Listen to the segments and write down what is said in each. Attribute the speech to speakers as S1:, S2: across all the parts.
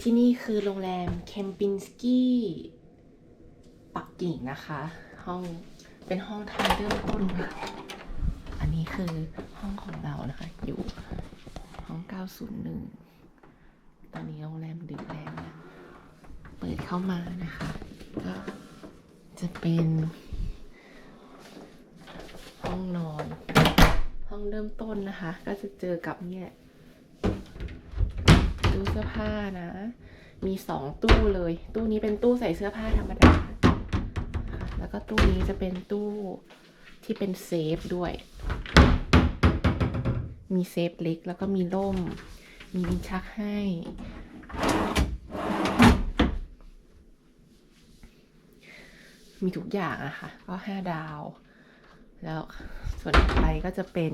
S1: ที่นี่คือโรงแรมเคมปินสกี้ปักกิ่งนะคะ ห้องเป็นห้องทางเริ่มต้น อันนี้คือห้องของเรานะคะ อยู่ห้อง 901 ตอนนี้โรงแรมดึกแล้วนะเปิดเข้ามานะคะ ก็จะเป็นห้องนอน ห้องเริ่มต้นนะคะ ก็จะเจอกับเนี่ย ตู้เสื้อผ้านะ มีสองตู้เลย ตู้นี้เป็นตู้ใส่เสื้อผ้าธรรมดา แล้วก็ตู้นี้จะเป็นตู้ที่เป็นเซฟด้วย มีเซฟเล็กแล้วก็มีร่ม มีลิ้นชักให้ มีทุกอย่างอะค่ะ ก็ห้าดาว แล้วส่วนไปก็จะเป็น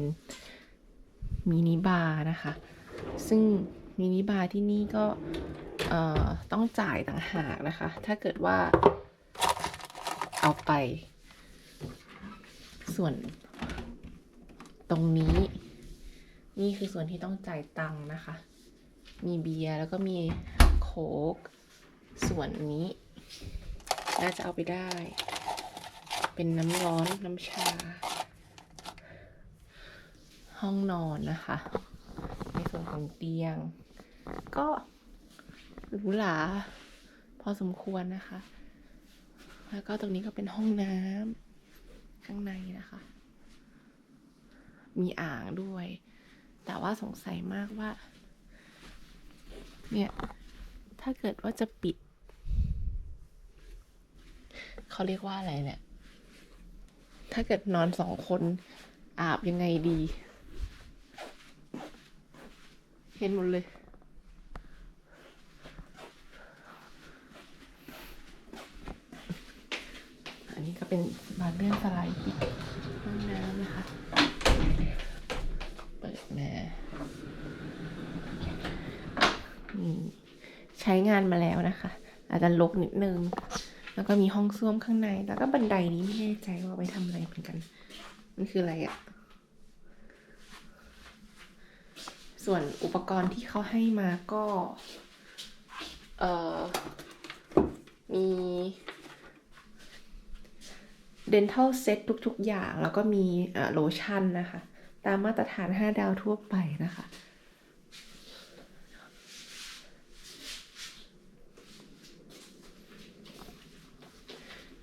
S1: มินิบาร์นะคะ ซึ่ง มินิบาร์ที่นี่ก็ต้องจ่ายต่างหากนะคะ ถ้าเกิดว่าเอาไป ส่วนตรงนี้ นี่คือส่วนที่ต้องจ่ายตังค์นะคะ มีเบียร์แล้วก็มีโค้กส่วนนี้ น่าจะเอาไปได้ เป็นน้ำร้อนน้ำชา ห้องนอนนะคะ ในส่วนของเตียง ก็หรูหราพอสมควรนะคะ แล้วก็ตรงนี้ก็เป็นห้องน้ำข้างในนะคะ มีอ่างด้วย แต่ว่าสงสัยมากว่า เนี่ย ถ้าเกิดว่าจะปิด เขาเรียกว่าอะไรเนี่ย ถ้าเกิดนอนสองคนอาบยังไงดี เห็นหมดเลย อันนี้ก็ เป็นบานเลื่อนสไลด์ปิดห้องน้ำนะคะ เปิดมาใช้งานมาแล้วนะคะ อาจจะลกนิดนึง แล้วก็มีห้องส้วมข้างใน แล้วก็บันไดนี้ไม่แน่ใจว่าไปทำอะไรเหมือนกัน มันคืออะไรอะส่วนอุปกรณ์ที่เขาให้มาก็ เอ่อ มี dental set ทุกๆ อย่าง แล้วก็มีโลชั่นนะคะ ตามมาตรฐาน 5 ดาวทั่วไปนะคะ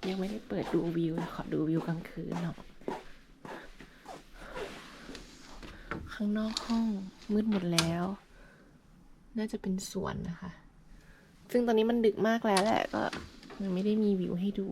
S1: ยังไม่ได้เปิดดูวิวนะขอดูวิวกลางคืนหน่อยข้างนอกห้องมืดหมดแล้ว น่าจะเป็นสวนนะคะ ซึ่งตอนนี้มันดึกมากแล้วแหละก็ยังไม่ได้มีวิวให้ดู